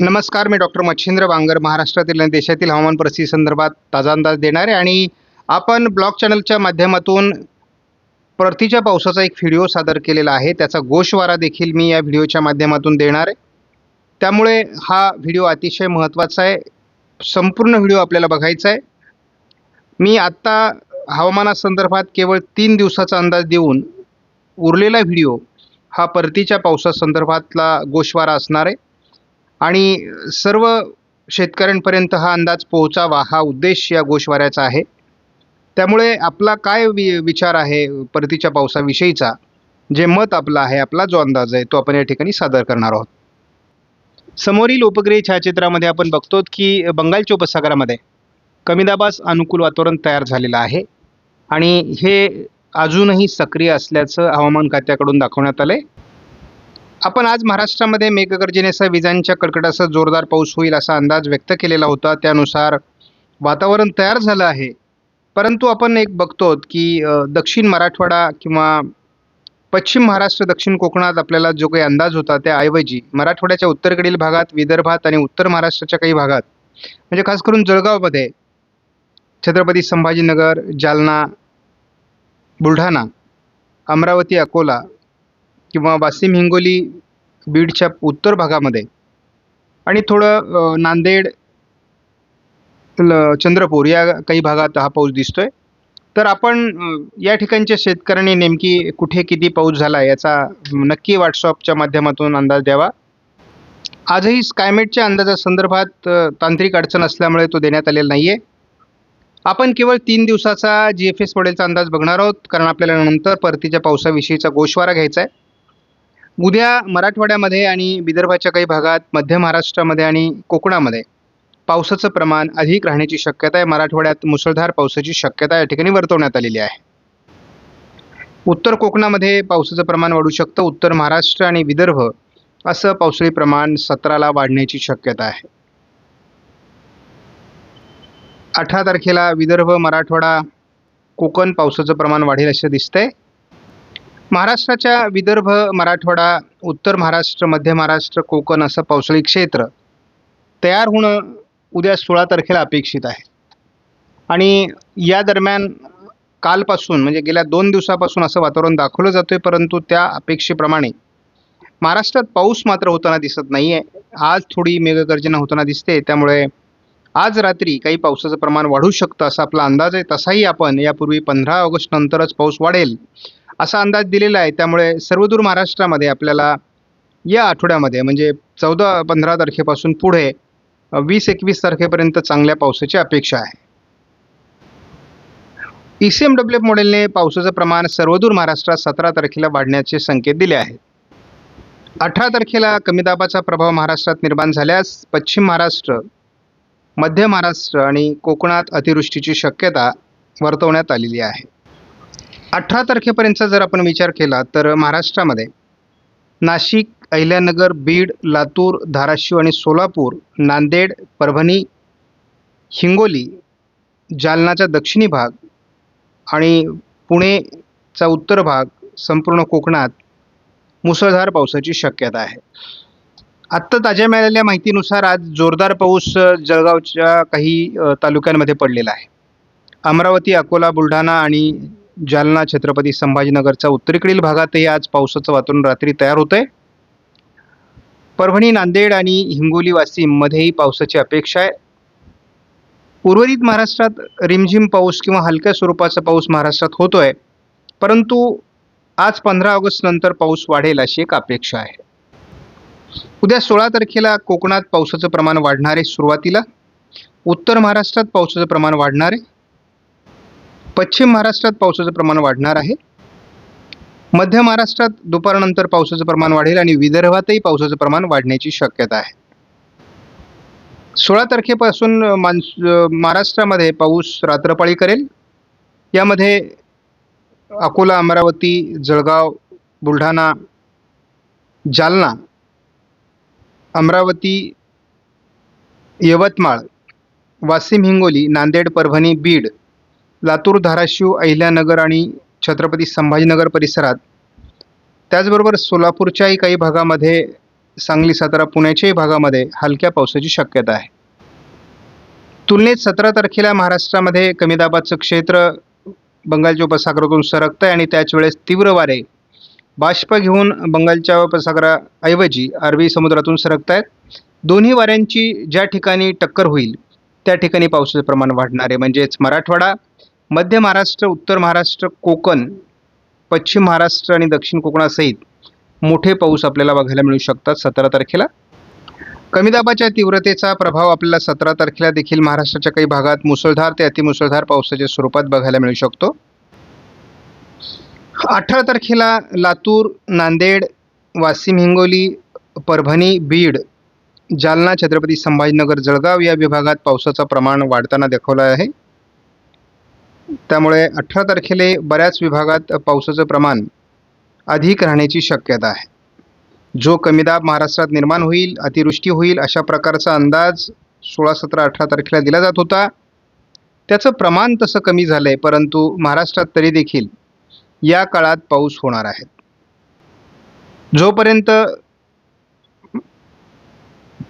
नमस्कार मी डॉक्टर मच्छिंद्र बांगर महाराष्ट्रातील आणि देशातील हवामान परिस्थिती संदर्भात ताजा अंदाज देणार आहे आणि आपण ब्लॉग चॅनलच्या माध्यमातून परतीच्या पावसाचा एक व्हिडिओ सादर केलेला आहे. त्याचा गोषवारा देखील मी या व्हिडिओच्या माध्यमातून देणार आहे. त्यामुळे हा व्हिडिओ अतिशय महत्त्वाचा आहे. संपूर्ण व्हिडिओ आपल्याला बघायचा आहे. मी आत्ता हवामानासंदर्भात केवळ तीन दिवसाचा अंदाज देऊन उरलेला व्हिडिओ हा परतीच्या पावसासंदर्भातला गोषवारा असणार आहे. आणि सर्व शेतकऱ्यांपर्यंत हा अंदाज पोहोचावा हा उद्देश या गोषवाऱ्याचा आहे. त्यामुळे आपला काय वि विचार आहे परतीच्या पावसाविषयीचा? जे मत आपलं आहे आपला जो अंदाज आहे तो आपण या ठिकाणी सादर करणार आहोत. समोरील उपग्रही छायाचित्रामध्ये आपण बघतो की बंगालच्या उपसागरामध्ये कमी दाबास अनुकूल वातावरण तयार झालेलं आहे. आणि हे अजूनही सक्रिय असल्याचं हवामान खात्याकडून दाखवण्यात आलं आहे आपण आज महाराष्ट्रामध्ये मेघगर्जनेसह विजांच्या कडकडासह जोरदार पाऊस होईल असा अंदाज व्यक्त केलेला होता. त्यानुसार वातावरण तयार झालं आहे. परंतु आपण एक बघतो की दक्षिण मराठवाडा किंवा पश्चिम महाराष्ट्र दक्षिण कोकणात आपल्याला जो काही अंदाज होता त्याऐवजी मराठवाड्याच्या उत्तरेकडील भागात विदर्भात आणि उत्तर महाराष्ट्राच्या काही भागात म्हणजे खास करून जळगावमध्ये छत्रपती संभाजीनगर जालना बुलढाणा अमरावती अकोला किंवा वाशिम हिंगोली बीडच्या उत्तर भागामध्ये आणि थोडं नांदेड ल- चंद्रपूर या काही भागात हा पाऊस दिसतोय. तर आपण या ठिकाणच्या शेतकऱ्यांनी नेमकी कुठे किती पाऊस झाला याचा नक्की व्हॉट्सअपच्या माध्यमातून अंदाज द्यावा. आजही स्कायमेटच्या अंदाजासंदर्भात तांत्रिक अडचण असल्यामुळे तो देण्यात आलेला नाही आहे आपण केवळ तीन दिवसाचा जी एफ एस मॉडेलचा अंदाज बघणार आहोत कारण आपल्याला नंतर परतीच्या पावसाविषयीचा गोशवारा घ्यायचा आहे उद्या मराठवाड्यामध्ये आणि विदर्भाच्या काही भागात मध्य महाराष्ट्रामध्ये आणि कोकणामध्ये पावसाचं प्रमाण अधिक राहण्याची शक्यता आहे. मराठवाड्यात मुसळधार पावसाची शक्यता या ठिकाणी वर्तवण्यात आलेली आहे. उत्तर कोकणामध्ये पावसाचं प्रमाण वाढू शकतं. उत्तर महाराष्ट्र आणि विदर्भ असं पावसाळी प्रमाण सतराला वाढण्याची शक्यता आहे. अठरा तारखेला विदर्भ मराठवाडा कोकण पावसाचं प्रमाण वाढेल असं दिसतंय. महाराष्ट्राच्या विदर्भ मराठवाडा उत्तर महाराष्ट्र मध्य महाराष्ट्र कोकण असं पावसाळी क्षेत्र तयार होणं उद्या सोळा तारखेला अपेक्षित आहे. आणि या दरम्यान कालपासून म्हणजे गेल्या दोन दिवसापासून असं वातावरण दाखवलं जातं आहे परंतु त्या अपेक्षेप्रमाणे महाराष्ट्रात पाऊस मात्र होताना दिसत नाही आहे आज थोडी मेघगर्जना होताना दिसते त्यामुळे आज रात्री काही पावसाचं प्रमाण वाढू शकतं असा आपला अंदाज आहे. तसाही आपण यापूर्वी पंधरा ऑगस्ट नंतरच पाऊस वाढेल. असा अंदाज दिलेला आहे. त्यामुळे सर्वदूर महाराष्ट्रामध्ये आपल्याला या आठवड्यामध्ये म्हणजे चौदा पंधरा तारखेपासून पुढे वीस एकवीस तारखेपर्यंत चांगल्या पावसाची अपेक्षा आहे. E C M W F मॉडेलने पावसाचं प्रमाण सर्वदूर महाराष्ट्रात सतरा तारखेला वाढण्याचे संकेत दिले आहेत. अठरा तारखेला कमी दाबाचा प्रभाव महाराष्ट्रात निर्माण झाल्यास पश्चिम महाराष्ट्र मध्य महाराष्ट्र आणि कोकणात अतिवृष्टीची शक्यता वर्तवण्यात आलेली आहे. अठरा तारखेपर्यंतचा जर आपण विचार केला तर महाराष्ट्रामध्ये नाशिक अहिल्यानगर बीड लातूर धाराशिव आणि सोलापूर नांदेड परभणी हिंगोली जालनाचा दक्षिणी भाग आणि पुणेचा उत्तर भाग संपूर्ण कोकणात मुसळधार पावसाची शक्यता आहे. आत्ता ताज्या मिळालेल्या माहितीनुसार आज जोरदार पाऊस जळगावच्या काही तालुक्यांमध्ये पडलेला आहे. अमरावती अकोला बुलढाणा आणि जालना छत्रपती संभाजीनगरच्या उत्तरेकडील भागातही आज पावसाचं वातावरण रात्री तयार होतंय. परभणी नांदेड आणि हिंगोली वाशिममध्येही पावसाची अपेक्षा आहे. उर्वरित महाराष्ट्रात रिमझिम पाऊस किंवा हलक्या स्वरूपाचा पाऊस महाराष्ट्रात होतो आहे परंतु आज पंधरा ऑगस्ट नंतर पाऊस वाढेल अशी एक अपेक्षा आहे. उद्या सोळा तारखेला कोकणात पावसाचं प्रमाण वाढणार आहे सुरुवातीला. उत्तर महाराष्ट्रात पावसाचं प्रमाण वाढणार. आहे पश्चिम महाराष्ट्रात पावसाचं प्रमाण वाढणार आहे. मध्य महाराष्ट्रात दुपारनंतर पावसाचं प्रमाण वाढेल आणि विदर्भातही पावसाचं प्रमाण वाढण्याची शक्यता आहे. सोळा तारखेपासून मान्स महाराष्ट्रामध्ये पाऊस रात्रपाळी करेल. यामध्ये अकोला अमरावती जळगाव बुलढाणा जालना अमरावती यवतमाळ वाशिम हिंगोली नांदेड परभणी बीड लातूर धाराशिव अहिल्यानगर आणि छत्रपती संभाजीनगर परिसरात. त्याचबरोबर सोलापूरच्याही काही भागामध्ये सांगली सातारा पुण्याच्याही भागामध्ये हलक्या पावसाची शक्यता आहे. तुलनेत सतरा तारखेला महाराष्ट्रामध्ये कमी दाबाचं क्षेत्र बंगालच्या उपसागरातून सरकतं आहे आणि त्याच वेळेस तीव्र वारे बाष्प घेऊन बंगालच्या उपसागराऐवजी अरबी समुद्रातून सरकत आहेत दोन्ही वाऱ्यांची ज्या ठिकाणी टक्कर होईल त्या ठिकाणी पावसाचं प्रमाण वाढणार आहे. म्हणजेच मराठवाडा मध्य महाराष्ट्र उत्तर महाराष्ट्र कोकण पश्चिम महाराष्ट्र आणि दक्षिण कोकणासहित मोठे पाऊस आपल्याला बघायला मिळू शकतात सतरा तारखेला. कमी दाबाच्या तीव्रतेचा प्रभाव आपल्याला सतरा तारखेला देखील महाराष्ट्राच्या काही भागात मुसळधार ते अतिमुसळधार पावसाच्या स्वरूपात बघायला मिळू शकतो. अठरा तारखेला लातूर नांदेड वाशिम हिंगोली परभणी बीड जालना छत्रपती संभाजीनगर जळगाव या विभागात पावसाचं प्रमाण वाढताना दाखवलं आहे. त्यामुळे अठरा तारखेला बऱ्याच विभागात पावसाचं प्रमाण अधिक राहण्याची शक्यता आहे. जो कमी दाब महाराष्ट्रात निर्माण होईल अतिवृष्टी होईल अशा प्रकारचा अंदाज सोळा सतरा अठरा तारखेला दिला जात होता. त्याचं प्रमाण तसं कमी झालं आहे परंतु महाराष्ट्रात तरी देखील या काळात पाऊस होणार आहे. जोपर्यंत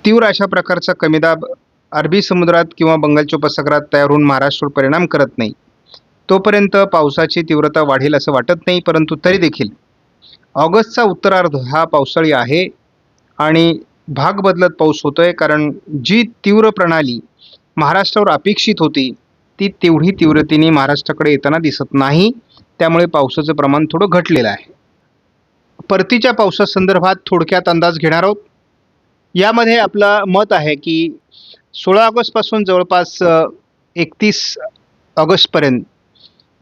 तीव्र अशा प्रकारचा कमी दाब अरबी समुद्रात किंवा बंगालच्या उपसागरात तयार होऊन महाराष्ट्रावर परिणाम करत नाही तोपर्यंत पावसाची तीव्रता वाढेल असं वाटत नाही परंतु तरी देखील. ऑगस्टचा उत्तरार्ध हा पावसाळी आहे आणि भाग बदलत पाऊस होतोय कारण जी तीव्र प्रणाली महाराष्ट्रावर अपेक्षित होती ती तेवढी तीव्रतेने महाराष्ट्राकडे येताना दिसत नाही. त्यामुळे पावसाचं प्रमाण थोडं घटलेलं आहे. परतीच्या पावसासंदर्भात थोडक्यात अंदाज घेणार आहोत. यामध्ये आपलं मत आहे की सोळा ऑगस्टपासून जवळपास एकतीस ऑगस्टपर्यंत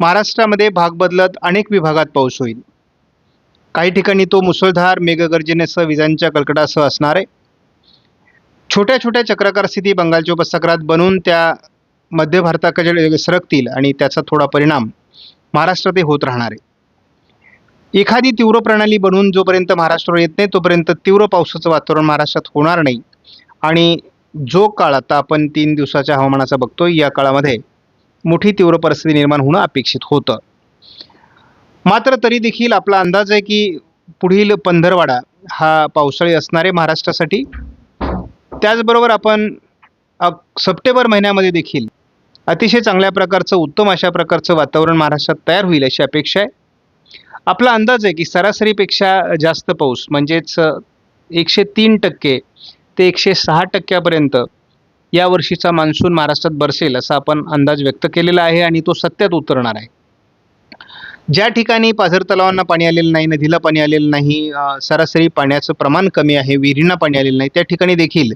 महाराष्ट्रामध्ये भाग बदलत अनेक विभागात पाऊस होईल. काही ठिकाणी तो मुसळधार मेघगर्जनेसह विजांच्या कडकडासह असणार आहे. छोट्या छोट्या चक्राकार स्थिती बंगालच्या उपसागरात बनून त्या मध्य भारताकडे सरकतील आणि त्याचा थोडा परिणाम महाराष्ट्रातही होत राहणार आहे. एखादी तीव्र प्रणाली बनून जोपर्यंत महाराष्ट्रावर येत नाही तोपर्यंत तीव्र पावसाचं वातावरण महाराष्ट्रात होणार नाही. आणि जो काळ आता आपण तीन दिवसाच्या हवामानाचा बघतो या काळामध्ये मोठी तीव्र परिस्थिती निर्माण होणं अपेक्षित होतं. मात्र तरी देखील आपला अंदाज आहे की पुढील पंधरवाडा हा पावसाळी असणारे महाराष्ट्रासाठी. त्याचबरोबर आपण सप्टेंबर महिन्यामध्ये देखील अतिशय चांगल्या प्रकारचं उत्तम अशा प्रकारचं वातावरण महाराष्ट्रात तयार होईल अशी अपेक्षा आहे. आपला अंदाज आहे की सरासरीपेक्षा जास्त पाऊस म्हणजेच एकशे तीन टक्के ते एकशे सहा टक्क्यापर्यंत या वर्षीचा मान्सून महाराष्ट्रात बरसेल असा आपण अंदाज व्यक्त केलेला आहे आणि तो सत्यात उतरणार आहे. ज्या ठिकाणी पाझर तलावांना पाणी आलेलं नाही नदीला पाणी आलेलं नाही सरासरी पाण्याचं प्रमाण कमी आहे विहिरींना पाणी आलेलं नाही त्या ठिकाणी देखील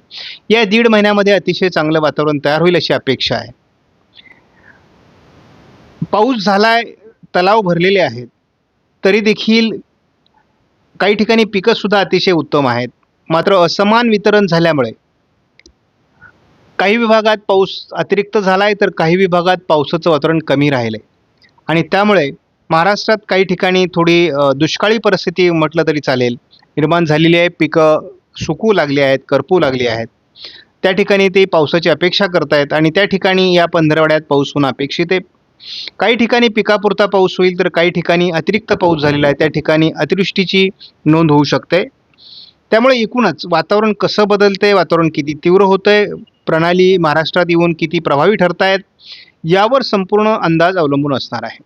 या दीड महिन्यामध्ये अतिशय चांगलं वातावरण तयार होईल अशी अपेक्षा आहे. पाऊस झालाय तलाव भरलेले आहेत तरी देखील काही ठिकाणी पिकंसुद्धा अतिशय उत्तम आहेत. मात्र असमान वितरण झाल्यामुळे काही विभागात पाऊस अतिरिक्त झाला आहे तर काही विभागात पावसाचं वातावरण कमी राहिलं आहे आणि त्यामुळे महाराष्ट्रात काही ठिकाणी थोडी दुष्काळी परिस्थिती म्हटलं तरी चालेल. निर्माण झालेली आहे पिकं सुकू लागली आहेत करपू लागली आहेत. त्या ठिकाणी ते पावसाची अपेक्षा करतायत आणि त्या ठिकाणी या पंधरवड्यात पाऊस होणं अपेक्षित आहे. काही ठिकाणी पिकापुरता पाऊस होईल तर काही ठिकाणी अतिरिक्त पाऊस झालेला आहे. त्या ठिकाणी अतिवृष्टीची नोंद होऊ शकते. त्यामुळे एकूणच वातावरण कसं बदलतंय वातावरण किती तीव्र होतंय प्रणाली महाराष्ट्रात येऊन किती प्रभावी ठरत आहेत यावर संपूर्ण अंदाज अवलंबून असणार आहे.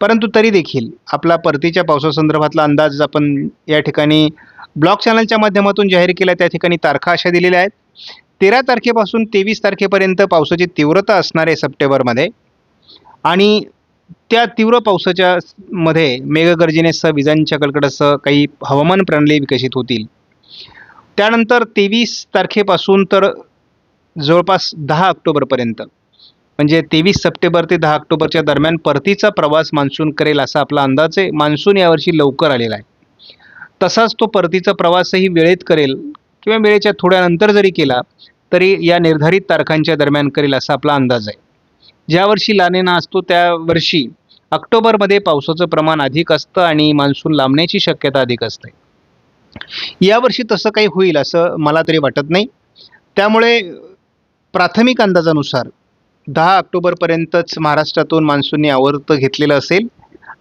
परंतु तरी देखील आपला परतीच्या पावसासंदर्भातला अंदाज आपण या ठिकाणी ब्लॉग चॅनलच्या माध्यमातून जाहीर केला त्या ठिकाणी तारखा अशा दिलेल्या आहेत. तेरा तारखेपासून तेवीस तारखेपर्यंत पावसाची तीव्रता असणार आहे सप्टेंबरमध्ये. आणि त्या तीव्र पावसाच्या मध्ये मेघगर्जनेसह विजांच्या कडकडासह काही हवामान प्रणाली विकसित होतील. त्यानंतर तेवीस तारखेपासून तर जवळपास दहा ऑक्टोबरपर्यंत. म्हणजे तेवीस सप्टेंबर ते दहा ऑक्टोबरच्या दरम्यान परतीचा प्रवास मान्सून करेल असा आपला अंदाज आहे. मान्सून यावर्षी लवकर आलेला आहे. तसाच तो परतीचा प्रवासही वेळेत करेल किंवा वेळेच्या थोड्या नंतर जरी केला तरी या निर्धारित तारखांच्या दरम्यान करेल असा आपला अंदाज आहे. ज्या वर्षी लानेना असतो त्या वर्षी ऑक्टोबरमध्ये पावसाचं प्रमाण अधिक असतं आणि मान्सून लांबण्याची शक्यता अधिक असते. यावर्षी तसं काही होईल असं मला तरी वाटत नाही. त्यामुळे प्राथमिक अंदाजानुसार दहा ऑक्टोबरपर्यंतच महाराष्ट्रातून मान्सूनने आवर्त घेतलेलं असेल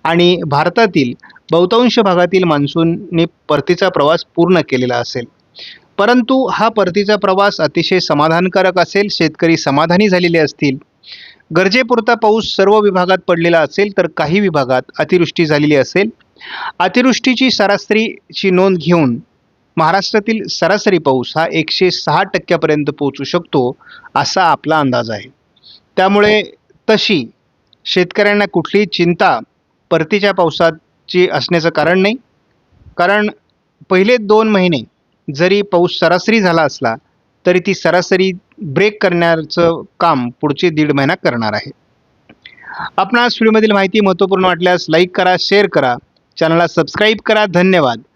आणि भारतातील बहुतांश भागातील मान्सूनने परतीचा प्रवास पूर्ण केलेला असेल. परंतु हा परतीचा प्रवास अतिशय समाधानकारक असेल शेतकरी समाधानी झालेले असतील गरजेपुरता पाऊस सर्व विभागात पडलेला असेल तर काही विभागात अतिवृष्टी झालेली असेल. अतिवृष्टीची सरासरीची नोंद घेऊन महाराष्ट्रातील सरासरी पाऊस हा एकशे सहा टक्क्यापर्यंत पोहोचू शकतो असा आपला अंदाज आहे. त्यामुळे तशी शेतकऱ्यांना कुठलीही चिंता परतीच्या पावसाची असण्याचं कारण नाही. कारण पहिले दोन महिने जरी पाऊस सरासरी झाला असला तरी ती सरासरी ब्रेक करण्याचं काम पुढचे दीड महिना करणार आहे. आपणास व्हिडिओमधील माहिती महत्त्वपूर्ण वाटल्यास लाईक करा शेअर करा. चॅनलला सबस्क्राईब करा. धन्यवाद.